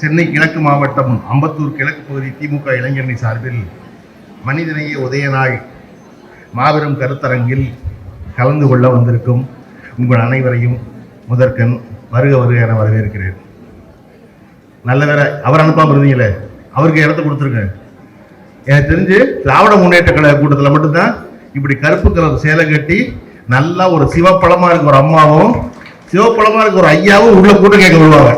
சென்னை கிழக்கு மாவட்டம் அம்பத்தூர் கிழக்கு பகுதி திமுக இளைஞரணி சார்பில் மனிதநேய உதயநாய் மாபெரும் கருத்தரங்கில் கலந்து கொள்ள வந்திருக்கும் உங்கள் அனைவரையும் முதற்கண் வருக வருக என வரவேற்கிறேன். நல்ல வேற அவர் அனுப்பாமல் இருந்தீங்களே? அவருக்கு இடத்த கொடுத்துருங்க? எனக்கு தெரிஞ்சு திராவிட முன்னேற்ற கழக கூட்டத்தில் மட்டும்தான் இப்படி கருப்பு கலர் சேலை கட்டி நல்லா ஒரு சிவப்பழமா இருக்க ஒரு அம்மாவும் சிவப்பழமா இருக்க ஒரு ஐயாவும் உள்ள கூட்டம் கேட்க விடுவாங்க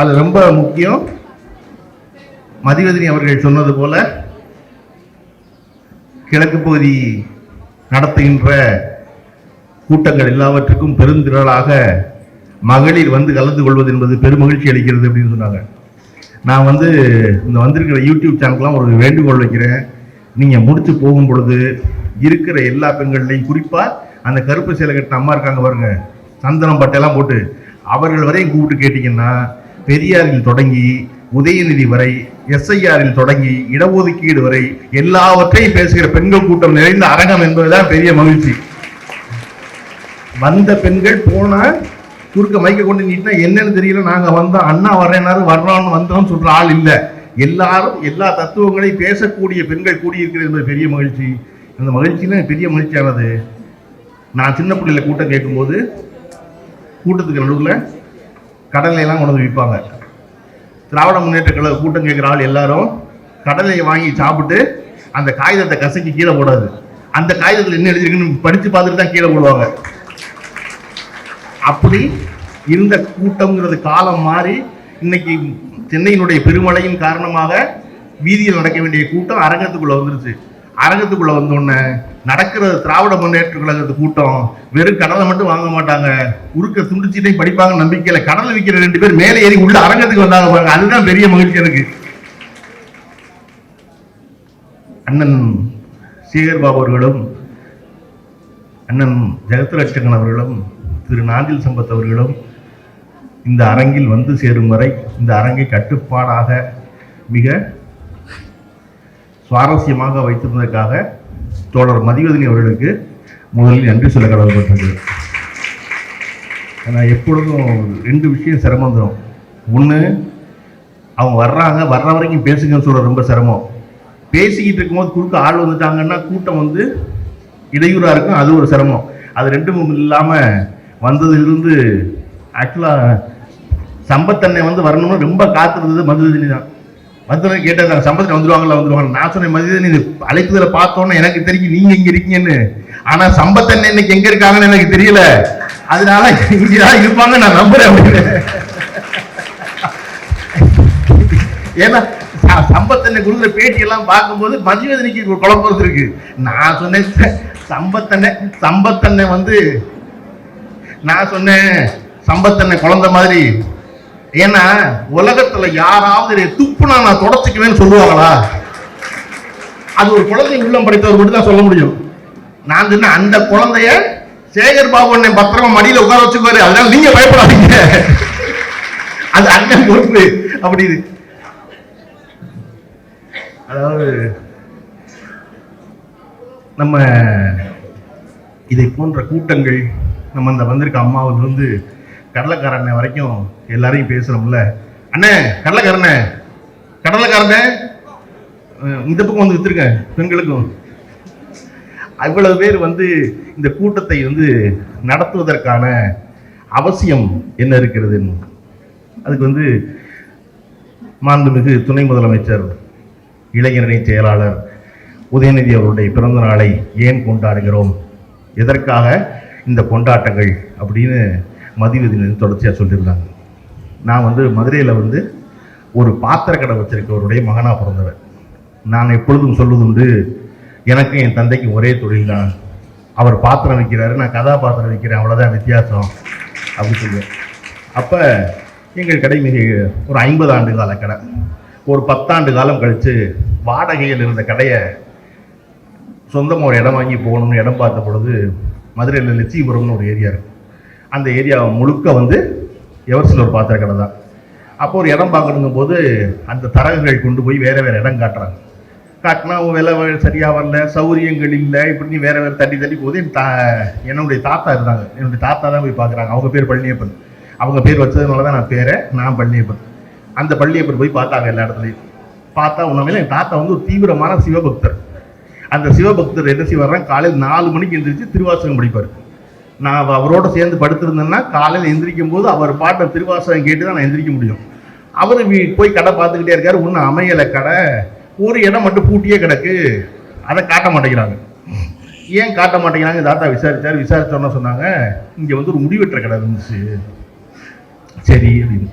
அது ரொம்ப முக்கியம் மதிவதனி அவர்கள் சொன்னது போல கிழக்கு பகுதி நடத்துகின்ற கூட்டங்கள் எல்லாவற்றுக்கும் பெருந்திரளாக மகளிர் வந்து கலந்து கொள்வது என்பது பெருமகிழ்ச்சி அளிக்கிறது அப்படின்னு சொன்னாங்க. நான் வந்து இந்த வந்திருக்கிற யூடியூப் சேனலுக்குலாம் ஒரு வேண்டுகோள் வைக்கிறேன். நீங்கள் முடித்து போகும் பொழுது இருக்கிற எல்லா பெண்கள்லையும் குறிப்பாக அந்த கருப்பு சேலை கட்டின அம்மா இருக்காங்க பாருங்க. சந்தனம் பட்டையெல்லாம் போட்டு அவர்கள் வரையும் கூப்பிட்டு கேட்டிங்கன்னா பெரியாரில் தொடங்கி உதயநிதி வரை எஸ்ஐஆரில் தொடங்கி இடஒதுக்கீடு வரை எல்லாவற்றையும் பேசுகிற பெண்கள் கூட்டம் நிறைந்த அரங்கம் என்பதுதான் பெரிய மகிழ்ச்சி. வந்த பெண்கள் போனா குறுக்க மைக்க கொண்டு நீட்டினா என்னன்னு தெரியல நாங்க வந்தோம் அண்ணா வர்றேனாரு வர்றோம்னு வந்தோம்னு சொல்ற ஆள் இல்லை. எல்லாரும் எல்லா தத்துவங்களையும் பேசக்கூடிய பெண்கள் கூடியிருக்கிறது என்பது பெரிய மகிழ்ச்சி. அந்த மகிழ்ச்சினா பெரிய மகிழ்ச்சியானது. நான் சின்ன பிள்ளையில கூட்டம் கேட்கும்போது கூட்டத்துக்கு நடுவில் கடலையெல்லாம் கொண்டு வந்து விற்பாங்க. திராவிட முன்னேற்ற கழக கூட்டம் கேட்குற ஆள் எல்லாரும் கடலையை வாங்கி சாப்பிட்டு அந்த காகிதத்தை கசக்கி கீழே போடாது. அந்த காகிதத்தில் என்ன எழுதிருக்குன்னு படித்து பார்த்துட்டு தான் கீழே போடுவாங்க. அப்படி இருந்த கூட்டம்ங்கிறது காலம் மாறி இன்னைக்கு சென்னையினுடைய பெருமழையின் காரணமாக வீதியில் நடக்க வேண்டிய கூட்டம் அரங்கத்துக்குள்ளே வந்துருச்சு. அரங்கத்துக்குள்ளே வந்தோடனே நடக்கிற திராவிட முன்னேற்ற கழகத்து கூட்டம். வெறும் கடலை மட்டும் வாங்க மாட்டாங்க. உருக்க துண்டிச்சுட்டே படிப்பாங்க நம்பிக்கையில கடலை விற்கிற ரெண்டு பேர் மேலே ஏறி உள்ள அரங்கத்துக்கு வந்தாங்க பாருங்க. அதுதான் பெரிய மகிழ்ச்சி எனக்கு. அண்ணன் சேகர் பாபு அவர்களும் அண்ணன் ஜெகத்ரட்சகன் அவர்களும் திரு நாஞ்சில் சம்பத் அவர்களும் இந்த அரங்கில் வந்து சேரும் வரை இந்த அரங்கை கட்டுப்பாடாக மிக சுவாரஸ்யமாக வைத்திருந்ததற்காக தோழர் மதிவதனி அவர்களுக்கு முதலில் நன்றி சொல்ல கடமைப்பட்டது ஏன்னா எப்பொழுதும் ரெண்டு விஷயம் சிரமம் தரும் ஒன்று அவங்க வர்றாங்க வர்ற வரைக்கும் பேசுங்கன்னு சொல்கிற ரொம்ப சிரமம். பேசிக்கிட்டு இருக்கும்போது குறுக்க ஆள் வந்துட்டாங்கன்னா கூட்டம் வந்து இடையூறாக இருக்கும். அது ஒரு சிரமம். அது ரெண்டும் இல்லாமல் வந்ததிலிருந்து ஆக்சுவலாக சம்பத்தன்னை வந்து வரணும்னு ரொம்ப காத்திருந்தது மதுதினி தான். வந்து கேட்டது சம்பத்தில் வந்துருவாங்களா வந்துருவாங்க நான் சொன்னேன் மதுதினி இது அழைப்புதலை பார்த்தோன்னே எனக்கு தெரியும். நீங்க இங்க இருக்கீங்கன்னு. ஆனா சம்பத்தன் இன்னைக்கு எங்க இருக்காங்கன்னு எனக்கு தெரியல. அதனால இங்கதான் இருப்பாங்க நான் நம்புறேன் அப்படின்னு. ஏன்னா ச- சம்பத்தன்னை கொடுக்குற பேட்டி எல்லாம் பார்க்கும்போது மதிவதனிக்கு ஒரு குழப்பம் இருக்கு நான் சொன்னேன் ச- சம்பத்தன்னை வந்து நான் சொன்னேன் சம்பத்தன்னை குழந்தை மாதிரி ஏன்னா உலகத்துல யாராவது துப்புனா நான் தொடச்சிக்குவேன்னு சொல்லுவாங்களா? அது ஒரு குழந்தை உள்ளம் படைத்தவர் மட்டும் தான் சொல்ல முடியும். நான் தின்ன அந்த குழந்தைய சேகர் பாபு அண்ணன் பத்திரமா மடியில உட்கார வச்சுக்குவாரு. அதனால நீங்க பயப்படாதீங்க. அது அண்ணன் பொறுப்பு. அப்படி இது. அதாவது நம்ம இதை போன்ற கூட்டங்கள் நம்ம அந்த வந்திருக்க அம்மாவிலிருந்து கடலைக்காரண்ண வரைக்கும் எல்லாரையும் பேசுகிறோம்ல அண்ணே கடலைக்காரண்ணே. கடலைக்காரண்ணே. இந்த பக்கம் வந்து வித்துருங்க பெண்களுக்கும். அவ்வளவு பேர் வந்து இந்த கூட்டத்தை வந்து நடத்துவதற்கான அவசியம் என்ன இருக்கிறது? அதுக்கு வந்து மாண்புமிகு துணை முதலமைச்சர் இளைஞரணி செயலாளர் உதயநிதி அவருடைய பிறந்த நாளை ஏன் கொண்டாடுகிறோம்? எதற்காக இந்த கொண்டாட்டங்கள்? அப்படின்னு மதிவதினு தொடர்ச்சியாக சொல்லியிருந்தாங்க. நான் வந்து மதுரையில் வந்து ஒரு பாத்திர கடை வச்சிருக்கவருடைய மகனாக பிறந்தவன். நான் எப்பொழுதும் சொல்வதுண்டு எனக்கும் என் தந்தைக்கும் ஒரே தொழில் தான். அவர் பாத்திரம் வைக்கிறாரு நான் கதாபாத்திரம் வைக்கிறேன் அவ்வளோதான் வித்தியாசம் அப்படின்னு சொல்லுவேன். அப்போ எங்கள் கடை மிக ஒரு ஐம்பது ஆண்டு கால கடை. ஒரு பத்தாண்டு காலம் கழித்து வாடகையில் இருந்த கடையை சொந்தமாக ஒரு இடம் வாங்கி போகணும்னு இடம் பார்த்த பொழுது மதுரையில் லட்சிபுரம்னு ஒரு ஏரியா இருக்குது அந்த ஏரியா முழுக்க வந்து எவர்சில் ஒரு பாத்திர கடை தான். அப்போ ஒரு இடம் பார்க்கணுங்கும் போது அந்த தரகுகள் கொண்டு போய் வேறு வேறு இடம் காட்டுறாங்க. காட்டினா விலை சரியாக வரல சௌரியங்கள் இல்லை இப்படி வேறு வேறு தட்டி தட்டி போகுது. என் தா என்னுடைய தாத்தா இருந்தாங்க. என்னுடைய தாத்தா தான் போய் பார்க்குறாங்க. அவங்க பேர் பழனியப்பன். அவங்க பேர் வச்சதுனால தான் நான் பேரை நான் பள்ளியப்பன் அந்த பள்ளியப்பன் போய் பார்த்தாங்க எல்லா இடத்துலையும். பார்த்தா உண்மையில என் தாத்தா வந்து ஒரு தீவிரமான சிவபக்தர். அந்த சிவபக்தர் என்ன செய்வார்னா காலையில் நாலு மணிக்கு எழுந்திரிச்சு திருவாசகம் படிப்பார். நான் அவரோட சேர்ந்து படுத்திருந்தேன்னா காலையில் எந்திரிக்கும் போது அவர் பாட்டை திருவாசகம் கேட்டு தான் நான் எந்திரிக்க முடியும். அவர் போய் கடை பார்த்துக்கிட்டே இருக்காரு. ஒன்றும் அமையலை கடை. ஒரு இடம் மட்டும் பூட்டியே கிடக்கு. அதை காட்ட மாட்டேங்கிறாங்க. ஏன் காட்ட மாட்டேங்கிறாங்க? தாத்தா விசாரிச்சார். விசாரிச்சோன்னா சொன்னாங்க இங்கே வந்து ஒரு முடிவெற்ற கடை இருந்துச்சு. சரி அப்படின்னு.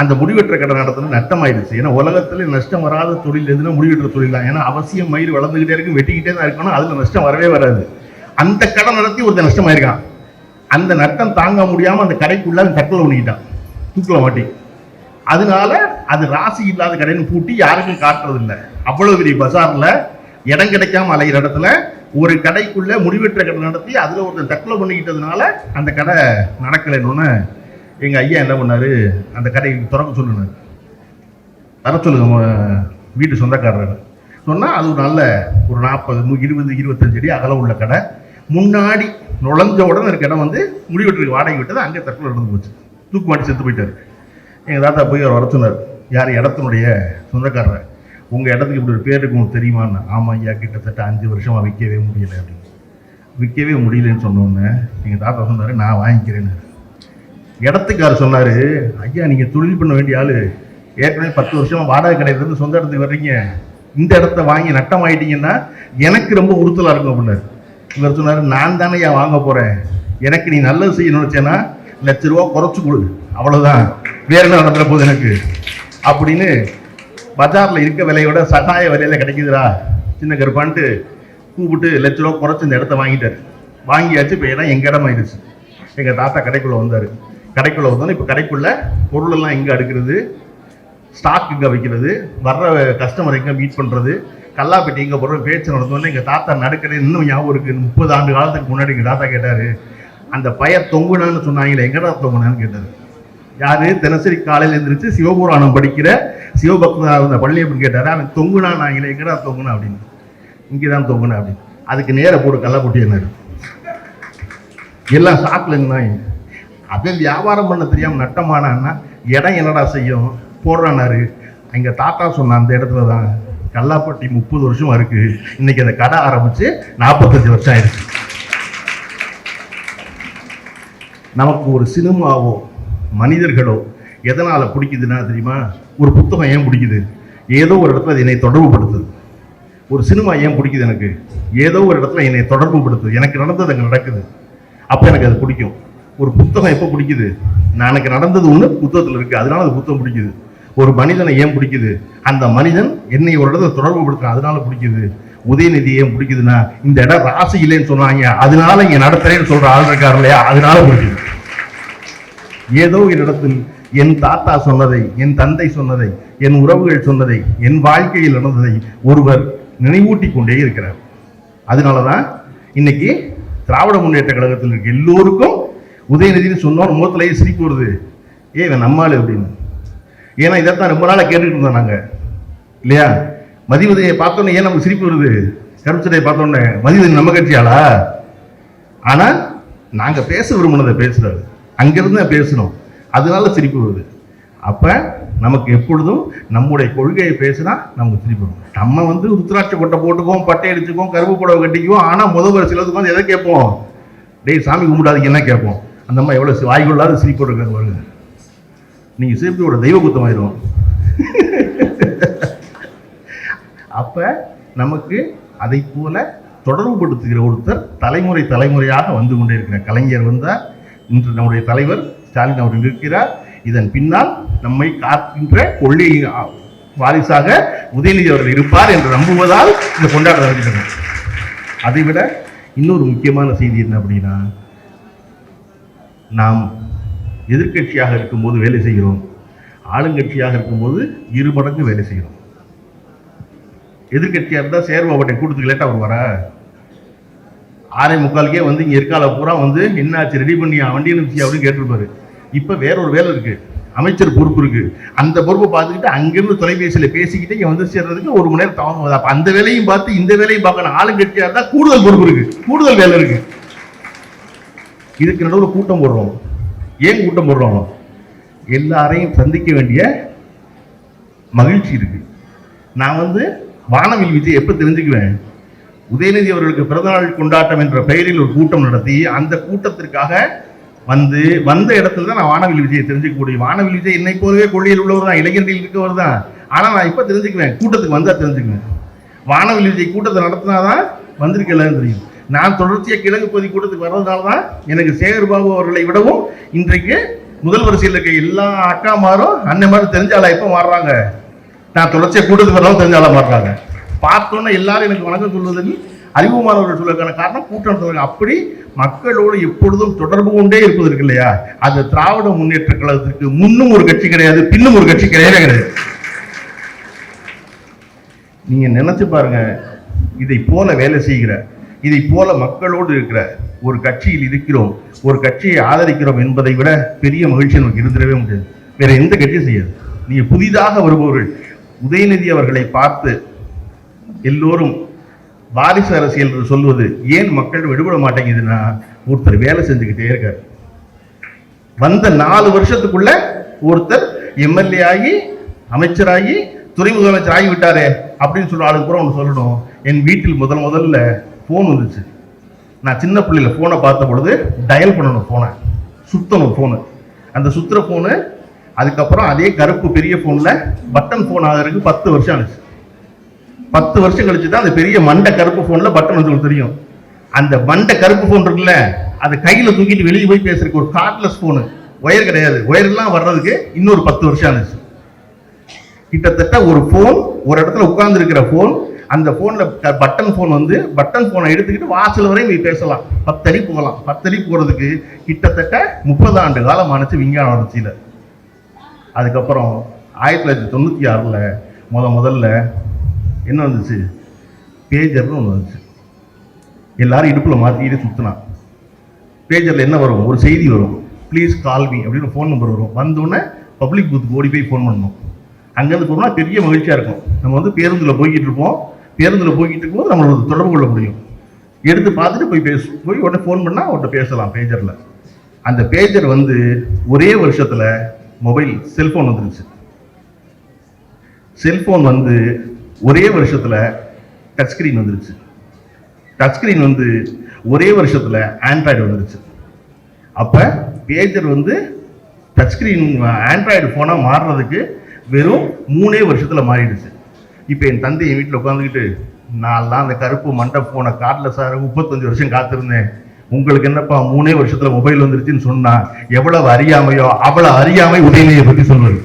அந்த முடிவெற்ற கடை நடத்துறது நஷ்டமாயிடுச்சு. ஏன்னா உலகத்தில் நஷ்டம் வராத தொழில் எதுனா முடிவெற்ற தொழில் தான். ஏன்னா அவசியம் மயில் வளர்ந்துக்கிட்டே இருக்கும் வெட்டிக்கிட்டே தான் இருக்கணும். அதில் நஷ்டம் வரவே வராது. அந்த கடை நடத்தி ஒருத்தன் நஷ்டமாயிருக்கான். அந்த நட்டம் தாங்க முடியாமல் அந்த கடைக்குள்ள அந்த தட்டில் பண்ணிக்கிட்டான். தூக்கில் மாட்டி. அதனால அது ராசி இல்லாத கடைன்னு பூட்டி யாருக்கும் காட்டுறது அவ்வளோ அவ்வளவு பெரிய பஜாரில் இடம் கிடைக்காம அலைகிற இடத்துல ஒரு கடைக்குள்ள முடிவெற்ற கடை நடத்தி அதில் ஒருத்தர் தற்கொலை பண்ணிக்கிட்டதுனால அந்த கடை நடக்கலைன்னு எங்கள் ஐயா என்ன பண்ணாரு? அந்த கடையை திறக்க சொல்லுனாரு. தர சொல்லுங்க வீட்டு சொந்தக்காரர். சொன்னால் அது ஒரு நல்ல ஒரு நாற்பது இருபது இருபத்தஞ்சு அடி அகலம் உள்ள கடை. முன்னாடி நுழைஞ்ச உடனே இருக்க இடம் வந்து முடிவெட்டுக்கு வாடகை விட்டது அங்கே தற்கொலை நடந்து போச்சு. தூக்கு மாட்டி செத்து போயிட்டார். எங்கள் தாத்தா போய் அவர் வர யார் இடத்தினுடைய சொந்தக்காரர்? உங்கள் இடத்துக்கு இப்படி ஒரு பேர் இருக்கு தெரியுமான்னு? ஆமாம் ஐயா கிட்டத்தட்ட அஞ்சு வருஷமாக விற்கவே முடியல. அப்படின்னு. விற்கவே முடியலன்னு சொன்னோன்னே எங்கள் தாத்தா சொன்னார் நான் வாங்கிக்கிறேன்னு. இடத்துக்காரர் சொன்னார் ஐயா நீங்கள் தொழில் பண்ண வேண்டிய ஆள். ஏற்கனவே பத்து வருஷமாக வாடகை கடையிலேருந்து சொந்த இடத்துக்கு வர்றீங்க. இந்த இடத்த வாங்கி நட்டம் ஆயிட்டீங்கன்னா எனக்கு ரொம்ப உறுத்தலாக இருக்கும் அப்படின்னாரு. இவர் சொன்னார் நான் தானே ஏன் வாங்க போகிறேன் எனக்கு நீ நல்லது செய்யணும்னு நினச்சேன்னா லட்ச ரூபா குறைச்சி கொடு. அவ்வளோதான் வேறு என்ன நடந்துற போகுது எனக்கு? அப்படின்னு பஜாரில் இருக்க விலையோட சகாய விலையில் கிடைக்குதுடா சின்ன கருப்பான்ட்டு கூப்பிட்டு லட்ச ரூபா குறைச்சி இந்த இடத்த வாங்கிட்டார். வாங்கியாச்சு இப்போ இடம் எங்கள் இடம் ஆயிடுச்சு. எங்கள் தாத்தா கடைக்குள்ளே வந்தார். கடைக்குள்ளே வந்தோன்னே இப்போ கடைக்குள்ளே பொருளெல்லாம் எங்கே அடுக்கிறது? ஸ்டாக் எங்கே வைக்கிறது? வர்ற கஸ்டமர் எங்கே மீட் பண்ணுறது கல்லாப்பட்டி இங்கே போகிற பேச்சு நடந்தோடனே எங்கள் தாத்தா நடுக்கிறது இன்னும் ஞாபகம் இருக்குது முப்பது ஆண்டு காலத்துக்கு முன்னாடி எங்கள் தாத்தா கேட்டார் அந்த பையன் தொங்குனான்னு சொன்னாங்களே எங்கடா தொங்குனான்னு கேட்டார். யாரு? தினசரி காலையில் எழுந்திரிச்சு சிவபுராணம் படிக்கிற சிவபக்தா பள்ளி பள்ளியப்பன் கேட்டார் அவன் தொங்குனா நாங்களே எங்கடா தொங்குனா? அப்படின்னு. இங்கே தான் தொங்குனா அப்படின்னு. அதுக்கு நேர போட்டு கல்லாப்பட்டி என்ன எல்லாம் சாக்கில் அப்படியே வியாபாரம் பண்ண தெரியாமல் நட்டமானான்னா இடம் என்னடா செய்யும்? போடுறானாரு எங்கள் தாத்தா சொன்ன அந்த இடத்துல தான் கல்லாப்பட்டி முப்பது வருஷமா இருக்கு. இன்னைக்கு அந்த கடை ஆரம்பிச்சு நாற்பத்தஞ்சு வருஷம் ஆயிடுச்சு. நமக்கு ஒரு சினிமாவோ மனிதர்களோ எதனால் பிடிக்குதுன்னா தெரியுமா? ஒரு புத்தகம் ஏன் பிடிக்குது? ஏதோ ஒரு இடத்துல என்னை தொடர்புபடுத்துது. ஒரு சினிமா ஏன் பிடிக்குது எனக்கு? ஏதோ ஒரு இடத்துல என்னை தொடர்புபடுத்துது. எனக்கு நடந்தது அங்கே நடக்குது. அப்போ எனக்கு அது பிடிக்கும். ஒரு புத்தகம் எப்போ பிடிக்குது? நான் எனக்கு நடந்தது ஒன்று புத்தகத்தில் இருக்குது அதனால அது புத்தகம் பிடிக்குது. ஒரு மனிதனை ஏன் பிடிக்குது? அந்த மனிதன் என்னை ஒரு இடத்துல தொடர்பு படுத்துறான் அதனால பிடிக்குது. உதயநிதி ஏன் பிடிக்குதுன்னா இந்த இடம் ராசி இல்லைன்னு சொன்னாங்க. அதனால இங்க நடத்துறேன்னு சொல்ற ஆள் இருக்காரு இல்லையா? அதனால பிடிக்குது. ஏதோ ஒரு இடத்தில் என் தாத்தா சொன்னதை என் தந்தை சொன்னதை என் உறவுகள் சொன்னதை என் வாழ்க்கையில் நடந்ததை ஒருவர் நினைவூட்டி கொண்டே இருக்கிறார். அதனாலதான் இன்னைக்கு திராவிட முன்னேற்ற கழகத்தில் இருக்க எல்லோருக்கும் உதயநிதினு சொன்னோம் முகத்திலேயே சிரிப்பு வருது. ஏ இவன் நம்மாளு அப்படின்னு. ஏன்னா இதைத்தான் ரொம்ப நாளாக கேட்டுக்கிட்டு இருந்தோம் நாங்கள் இல்லையா? மதிவதையை பார்த்தோன்னே ஏன் நமக்கு சிரிப்பு வருது? கருச்சதையை பார்த்தோன்னே மதிவதை நம்ம கட்சியாளா? ஆனால் நாங்கள் பேச விரும்பினதை அங்கேருந்து அங்கிருந்து பேசணும். அதனால சிரிப்பு வருது. அப்போ நமக்கு எப்பொழுதும் நம்முடைய கொள்கையை பேசினா நமக்கு சிரிப்பு வரும். நம்ம வந்து ருத்ராட்ச கொட்டை போட்டுக்குவோம் பட்டை அடிச்சுக்குவோம் கருப்பு புடவை கட்டிக்குவோம் ஆனால் முதல்வர் சிலதுக்கு வந்து எதை கேட்போம்? டேய் சாமி கும்பிடாதீங்க என்ன கேட்போம். அந்த அம்மா எவ்வளோ வாய்க்குள்ளாத சிரிப்பு வருது நீங்கள் நீங்க சிரிப்போட தெய்வ குத்தமாயிரும் அப்ப நமக்கு அதை போல தொடர்புபடுத்துகிற ஒருத்தர் தலைமுறை தலைமுறையாக வந்து கொண்டே இருக்கிற கலைஞர் வந்தார். இன்று நம்முடைய தலைவர் ஸ்டாலின் அவர்கள் இருக்கிறார். இதன் பின்னால் நம்மை காக்கின்ற கொள்ளி வாரிசாக உதயநிதி அவர்கள் இருப்பார் என்று நம்புவதால் இந்த கொண்டாட நடக்கிறது அதைவிட இன்னொரு முக்கியமான செய்தி என்ன அப்படின்னா நாம் எதிர்க்கட்சியாக இருக்கும்போது வேலை செய்கிறோம். ஆளுங்கட்சியாக இருக்கும்போது இரு மடங்கு வேலை செய்கிறோம். எதிர்க்கட்சியாக இருந்தால் சேர்வு அவட்டை கூட்டத்துக்கு லேட்டாக வருவாரா? ஆறே முக்காலுக்கே வந்து இங்கே இருக்கால பூரா வந்து என்னாச்சு ரெடி பண்ணி வண்டி அனுப்பிச்சு அப்படின்னு கேட்டிருப்பாரு. இப்போ வேற ஒரு வேலை இருக்கு. அமைச்சர் பொறுப்பு இருக்கு. அந்த பொறுப்பை பார்த்துக்கிட்டு அங்கிருந்து தொலைபேசியில் பேசிக்கிட்டு இங்கே வந்து சேர்றதுக்கு ஒரு மணி நேரம் தாமதம் அப்போ அந்த வேலையும் பார்த்து இந்த வேலையும் பார்க்கணும். ஆளுங்கட்சியாக இருந்தால் கூடுதல் பொறுப்பு இருக்கு. கூடுதல் வேலை இருக்கு. இதுக்கு நடுவில் கூட்டம் போடுறோம். ஏன் கூட்டம் போடுறோம் எல்லாரையும் சந்திக்க வேண்டிய மகிழ்ச்சி இருக்கு. நான் வந்து வானவில் விஜய் எப்போ தெரிஞ்சுக்குவேன்? உதயநிதி அவர்களுக்கு பிறந்தநாள் கொண்டாட்டம் என்ற பெயரில் ஒரு கூட்டம் நடத்தி அந்த கூட்டத்திற்காக வந்து வந்த இடத்துல தான் நான் வானவில் விஜயை தெரிஞ்சுக்க முடியும் வானவில் விஜய் என்னை போலவே கொள்ளியில் உள்ளவர் தான் இளைஞர்களில் இருக்கவர் தான். ஆனால் நான் இப்போ தெரிஞ்சுக்குவேன் கூட்டத்துக்கு வந்தால் தெரிஞ்சுக்குவேன். வானவில் விஜய் கூட்டத்தை நடத்தினாதான் வந்திருக்கலன்னு தெரியும். நான் தொடர்ச்சியாக கிழக்கு பகுதி கூட்டத்துக்கு வர்றதுனால தான் எனக்கு சேகர் பாபு அவர்களை விடவும் இன்றைக்கு முதல் வரிசையில் இருக்க எல்லா அக்கா மாரும் அண்ணன் மாதிரி தெரிஞ்சாலா எப்போ மாறுறாங்க? நான் தொடர்ச்சியாக கூட்டத்துக்கு வரலாம் தெரிஞ்சாலா மாறுறாங்க. பார்த்தோன்னே எல்லாரும் எனக்கு வணக்கம் சொல்வதில் அறிவுமானவர்கள் சொல்வதற்கான காரணம் கூட்டம் அப்படி மக்களோடு எப்பொழுதும் தொடர்பு கொண்டே இருப்பது இருக்கு இல்லையா? அது திராவிட முன்னேற்ற கழகத்திற்கு முன்னும் ஒரு கட்சி கிடையாது பின்னும் ஒரு கட்சி கிடையவே கிடையாது. நீங்க நினைச்சு பாருங்க இதை போல வேலை செய்கிற இதை போல மக்களோடு இருக்கிற ஒரு கட்சியில் இருக்கிறோம் ஒரு கட்சியை ஆதரிக்கிறோம் என்பதை விட பெரிய மகிழ்ச்சி நமக்கு இருந்துடவே முடியாது. வேற எந்த கட்சியும் செய்யாது. நீங்க புதிதாக வருபவர்கள் உதயநிதி அவர்களை பார்த்து எல்லோரும் வாரிசு அரசியல் என்று சொல்வது ஏன் மக்கள் விடுபட மாட்டேங்குதுன்னா ஒருத்தர் வேலை செஞ்சுக்கிட்டே இருக்கார். வந்த நாலு வருஷத்துக்குள்ள ஒருத்தர் எம்எல்ஏ ஆகி அமைச்சராகி துறை முதலமைச்சர் ஆகி விட்டாரே அப்படின்னு சொல்ற ஆளுக்கு கூட ஒன்று சொல்லணும். என் வீட்டில் முதல் முதல்ல ஃபோன் வந்துச்சு. நான் சின்ன பிள்ளையில ஃபோனை பார்த்த பொழுது டயல் பண்ணணும் ஃபோனை சுத்தணும் ஃபோனு அந்த சுற்றுற ஃபோனு அதுக்கப்புறம் அதே கருப்பு பெரிய ஃபோனில் பட்டன் ஃபோன் ஆகிறதுக்கு பத்து வருஷம் ஆச்சு. பத்து வருஷம் கழிச்சு தான் அந்த பெரிய மண்டை கருப்பு ஃபோனில் பட்டன் வந்து தெரியும். அந்த மண்டை கருப்பு ஃபோன் இருக்குல்ல அதை கையில் தூக்கிட்டு வெளியே போய் பேசுறதுக்கு ஒரு கார்ட்லெஸ் ஃபோனு ஒயர் கிடையாது. ஒயர்லாம் வர்றதுக்கு இன்னொரு பத்து வருஷம் ஆச்சு. கிட்டத்தட்ட ஒரு ஃபோன் ஒரு இடத்துல உட்கார்ந்துருக்கிற ஃபோன் அந்த ஃபோனில் பட்டன் ஃபோன் வந்து பட்டன் ஃபோனை எடுத்துக்கிட்டு வாசல் வரையும் நீ பேசலாம். பத்தடி போகலாம். பத்தடி போகிறதுக்கு கிட்டத்தட்ட முப்பது ஆண்டு காலம் ஆனிச்சு விஞ்ஞான வளர்ச்சியில். அதுக்கப்புறம் ஆயிரத்தி தொள்ளாயிரத்தி தொண்ணூற்றி ஆறில் முத முதல்ல என்ன வந்துச்சு? பேஜர்னு ஒன்று வந்துச்சு. எல்லாரும் இடுப்பில் மாற்றிக்கிட்டு சுற்றினான் பேஜரில் என்ன வரும்? ஒரு செய்தி வரும். ப்ளீஸ் கால் மீ அப்படின்னு ஃபோன் நம்பர் வரும். வந்தோடனே பப்ளிக் பூத்துக்கு ஓடி போய் ஃபோன் பண்ணணும். அங்கேருந்து போனால் பெரிய மகிழ்ச்சியாக இருக்கும். நம்ம வந்து பேருந்தில் போய்கிட்டு இருப்போம். பேருந்தில் போய்கிட்டு இருக்கும்போது நம்மளோட தொடர்பு கொள்ள முடியும். எடுத்து பார்த்துட்டு போய் பேசு போய் உடனே ஃபோன் பண்ணால் அவர்கிட்ட பேசலாம் பேஜரில் அந்த பேஜர் வந்து ஒரே வருஷத்தில் மொபைல் செல்ஃபோன் வந்துருச்சு. செல்ஃபோன் வந்து ஒரே வருஷத்தில் டச் ஸ்க்ரீன் வந்துருச்சு. டச் ஸ்க்ரீன் வந்து ஒரே வருஷத்தில் ஆண்ட்ராய்டு வந்துருச்சு. அப்போ பேஜர் வந்து டச் ஸ்க்ரீன் ஆண்ட்ராய்டு ஃபோனாக மாறுறதுக்கு வெறும் மூணே வருஷத்தில் மாறிடுச்சு. இப்போ என் தந்தை என் வீட்டில் உட்காந்துக்கிட்டு நான்லாம் அந்த கருப்பு மண்டை போன காட்டில் சார் முப்பத்தஞ்சு வருஷம் காத்திருந்தேன். உங்களுக்கு என்னப்பா மூணே வருஷத்தில் மொபைல் வந்துருச்சுன்னு சொன்னால் எவ்வளவு அறியாமையோ அவ்வளவு அறியாமை உதயநிதியை பற்றி சொல்வது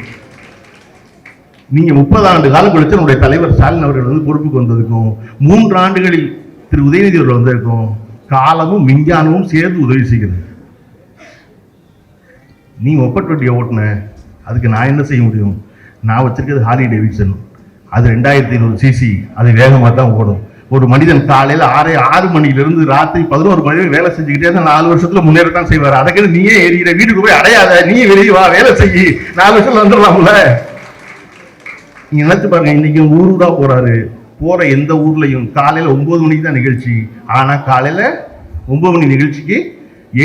நீங்கள் முப்பது ஆண்டு காலம் கழிச்சு நம்முடைய தலைவர் ஸ்டாலின் அவர்கள் வந்து பொறுப்புக்கு வந்ததுக்கும் மூன்று ஆண்டுகளில் திரு உதயநிதி அவர்கள் வந்திருக்கும் காலமும் விஞ்ஞானமும் சேர்ந்து உதவி செய்கிறது நீ ஒப்பட்டு ஓட்டின அதுக்கு நான் என்ன செய்ய முடியும்? நான் வச்சிருக்கிறது ஹாரி டேவிட்சன் அது ரெண்டாயிரத்தி ஐநூறு சிசி அது வேகமாக தான் ஓடும். ஒரு மனிதன் காலையில் ஆறு ஆறு மணிலிருந்து ராத்திரி பதினோரு மணி வரை வேலை செஞ்சுக்கிட்டே தான் நாலு வருஷத்துல முன்னேறத்தான் செய்வார். அதுக்கு நீயே எரிகிற வீட்டுக்கு போய் அடையாத நீ வெளியே வா வேலை செய்யி நாலு வருஷத்துல வந்துடலாம்ல. நீங்க நினைச்சு பாருங்க இன்னைக்கு ஊர் ஊரா போறாரு. போற எந்த ஊர்லயும் காலையில ஒன்பது மணிக்கு தான் நிகழ்ச்சி. ஆனா காலையில ஒன்பது மணி நிகழ்ச்சிக்கு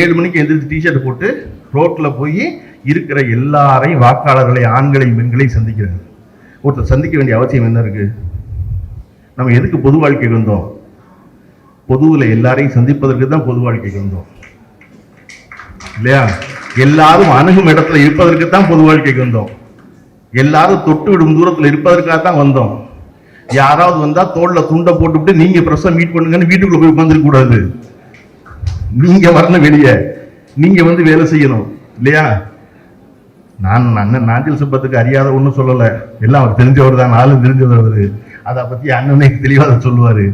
ஏழு மணிக்கு எந்திரிச்சு டிஷர்ட் போட்டு ரோட்ல போய் இருக்கிற எல்லாரையும் வாக்காளர்களை ஆண்களையும் பெண்களையும் சந்திக்கிறாங்க ஒருத்தர் சந்திக்க வேண்டிய அவசியம் என்ன இருக்கு? நம்ம எதுக்கு பொது வாழ்க்கைக்கு வந்தோம்? பொதுவில் எல்லாரையும் சந்திப்பதற்கு தான் பொது வாழ்க்கைக்கு வந்தோம். இல்லையா? எல்லாரும் அணுகும் இடத்துல இருப்பதற்கு தான் பொது வாழ்க்கைக்கு வந்தோம். எல்லாரும் தொட்டு விடும் தூரத்தில் இருப்பதற்காக தான் வந்தோம். யாராவது வந்தால் தோளில் துண்டை போட்டுவிட்டு நீங்கள் ப்ரெஸ்ஸை மீட் பண்ணுங்கன்னு வீட்டுக்குள்ள போய் உட்காந்துருக்கக்கூடாது நீங்கள் வரணும் வெளியே. நீங்கள் வந்து வேலை செய்யணும். இல்லையா? நான் அண்ணன் நாஞ்சில் சுப்பத்துக்கு அறியாத ஒன்றும் சொல்லலை. எல்லாம் அவர் தெரிஞ்சவர் தான் நாளும் தெரிஞ்சவர் அவரு. அதை பற்றி அண்ணனே தெளிவாக சொல்லுவார்.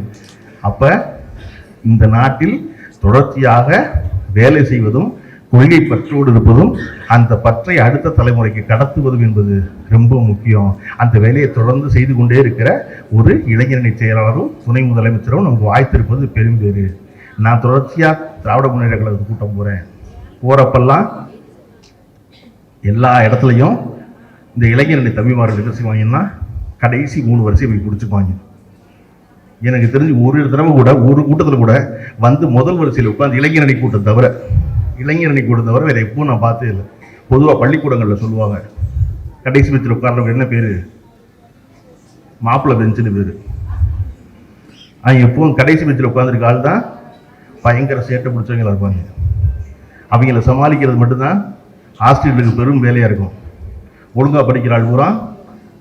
அப்போ இந்த நாட்டில் தொடர்ச்சியாக வேலை செய்வதும் கொள்கை பற்றோடு இருப்பதும் அந்த பற்றை அடுத்த தலைமுறைக்கு கடத்துவதும் என்பது ரொம்ப முக்கியம். அந்த வேலையை தொடர்ந்து செய்து கொண்டே இருக்கிற ஒரு இளைஞரணி செயலாளரும் துணை முதலமைச்சரும் நமக்கு வாய்த்திருப்பது பெரும்பேறு. நான் தொடர்ச்சியாக திராவிட முன்னேற்ற கழக கூட்டம் போகிறேன் போகிறப்பெல்லாம் எல்லா இடத்துலையும் இந்த இளைஞரணி தம்பிமார்கள் என்ன செய்வாங்கன்னா கடைசி மூணு வருஷம் போய் பிடிச்சிப்பாங்க எனக்கு தெரிஞ்சு ஒரு தடவை கூட ஒரு கூட்டத்தில் கூட வந்து முதல் வரிசையில் உட்காந்து இளைஞரணி கூட்டம் தவிர இளைஞரணி கூட்டம் தவிர வேறு எப்பவும் நான் பார்த்தே இல்லை. பொதுவாக பள்ளிக்கூடங்களில் சொல்லுவாங்க கடைசி பெஞ்சில் உட்கார்றவங்க என்ன பேர்? மாப்பிள்ளை பெஞ்சுன்னு பேர். அவங்க எப்பவும் கடைசி பெஞ்சில் உட்காந்துருக்க ஆள் தான் பயங்கர சேட்டை பிடிச்சவங்களா இருப்பாங்க. அவங்கள சமாளிக்கிறது மட்டும்தான் ஆசிரியர்களுக்கு பெரும் வேலையாக இருக்கும். ஒழுங்காக படிக்கிற ஆள் பூரா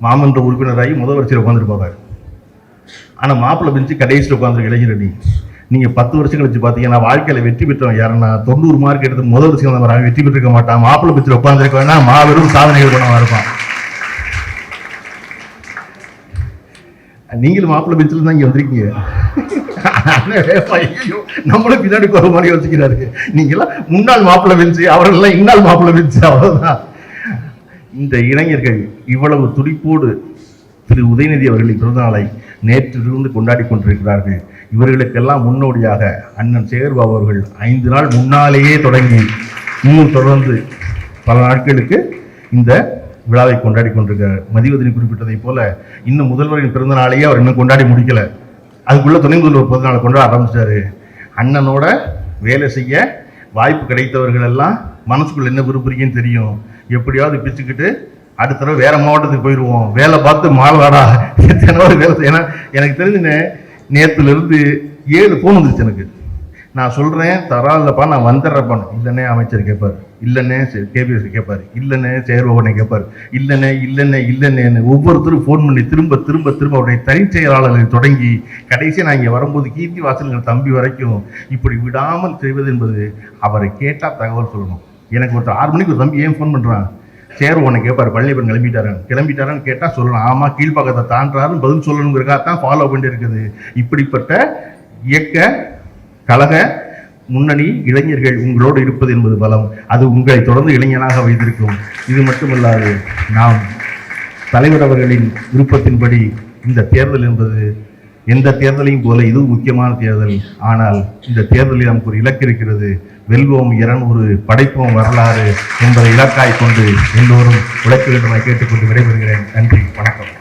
மாமன்ற உறுப்பினராகி முதல் வரிசையில் உட்காந்துருப்பாங்க ஆனால் மாப்பிள்ளை பிரிஞ்சு கடைசியில் உட்காந்துருக்க இளைஞர் நீ. நீங்கள் பத்து வருஷம் கழிச்சு பார்த்தீங்கன்னா வாழ்க்கையில் வெற்றி பெற்றவன் யாருன்னா தொண்ணூறு மார்க் எடுத்து முதல் வருஷம் வந்தவன் வெற்றி பெற்றிருக்க மாட்டான். மாப்பிள்ளை பெஞ்சில் உட்காந்துருக்க வேணா மாபெரும் சாதனைகள் பண்ணவன் இருப்பான். நீங்களும் மாப்பிள்ளை பெஞ்சில் தான் இங்கே வந்திருக்கீங்க. ஐயோ, நம்மளும் பின்னாடி போகிற மாதிரி யோசிக்கிறாரு. நீங்களாம் முன்னாள் மாப்பிள்ளை வெஞ்சு அவர்கள்லாம் இந்நாள் மாப்பிள்ளை வெஞ்சு அவ்வளோதான் இந்த இளைஞர்கள் இவ்வளவு துடிப்போடு திரு உதயநிதி அவர்களின் பிறந்தநாளை நேற்றிலிருந்து கொண்டாடி கொண்டிருக்கிறார்கள். இவர்களுக்கெல்லாம் முன்னோடியாக அண்ணன் சேகர்பாபு அவர்கள் ஐந்து நாள் முன்னாலேயே தொடங்கி இன்னும் தொடர்ந்து பல நாட்களுக்கு இந்த விழாவை கொண்டாடி கொண்டிருக்கிறார். மதிவதனி குறிப்பிட்டதைப் போல இன்னும் முதல்வரின் பிறந்த நாளையே அவர் இன்னும் கொண்டாடி முடிக்கலை. அதுக்குள்ளே துணை முதல்வர் பிறந்த நாள் கொண்டாட ஆரம்பிச்சிட்டாரு. அண்ணனோட வேலை செய்ய வாய்ப்பு கிடைத்தவர்கள் எல்லாம் மனசுக்குள்ள என்ன விரும்புறீங்கன்னு தெரியும். எப்படியாவது பிச்சுக்கிட்டு அடுத்த தடவை வேற மாவட்டத்துக்கு போயிடுவோம் வேலை பார்த்து மாலவாடா எத்தனை வேலை செய்ய- ஏன்னா எனக்கு தெரிஞ்சுன்னு நேற்றுலேருந்து ஏழு ஃபோன் வந்துருச்சு எனக்கு. நான் சொல்கிறேன் தராலப்பா நான் வந்துடுறப்பா இல்லைன்னே அமைச்சர் கேட்பார் இல்லைன்னே கேபிஎஸ் கேட்பார் இல்லைன்னே சேர்பவனை கேட்பார் இல்லைன்னே இல்லைன்னே இல்லைன்னேன்னு ஒவ்வொருத்தரும் ஃபோன் பண்ணி திரும்ப திரும்ப திரும்ப அவருடைய தனி செயலாளர்கள் தொடங்கி கடைசியாக நான் இங்கே வரும்போது கீர்த்தி வாசல்கள் தம்பி வரைக்கும் இப்படி விடாமல் செய்வது என்பது அவரை கேட்டால் தகவல் சொல்லணும். எனக்கு ஒருத்தர் ஆறு மணிக்கு ஒரு தம்பி ஏன் ஃபோன் பண்ணுறான் சேர் உன்னை கேட்பார் பழனியப்பன் கிளம்பிட்டாரன். கிளம்பிட்டாரன்னு கேட்டால் சொல்லலாம் ஆமாம் கீழ்ப்பாக்கத்தை தாண்டாருன்னு பதில் சொல்லணுங்கிறக்காக தான் ஃபாலோ பண்ணி இருக்குது இப்படிப்பட்ட இயக்க கழக முன்னணி இளைஞர்கள் உங்களோடு இருப்பது என்பது பலம். அது உங்களை தொடர்ந்து இளைஞனாக வைத்திருக்கும். இது மட்டுமல்லாது நாம் தலைவர் அவர்களின் விருப்பத்தின்படி இந்த தேர்தல் என்பது எந்த தேர்தலையும் போல இது முக்கியமான தேர்தல். ஆனால் இந்த தேர்தலில் நமக்கு ஒரு இலக்கு இருக்கிறது. வெல்வோம் இரநூறு படைப்போம் வரலாறு என்பதை இலக்காய் கொண்டு எல்லோரும் உழைக்க வேண்டும் கேட்டுக்கொண்டு விடைபெறுகிறேன். நன்றி வணக்கம்.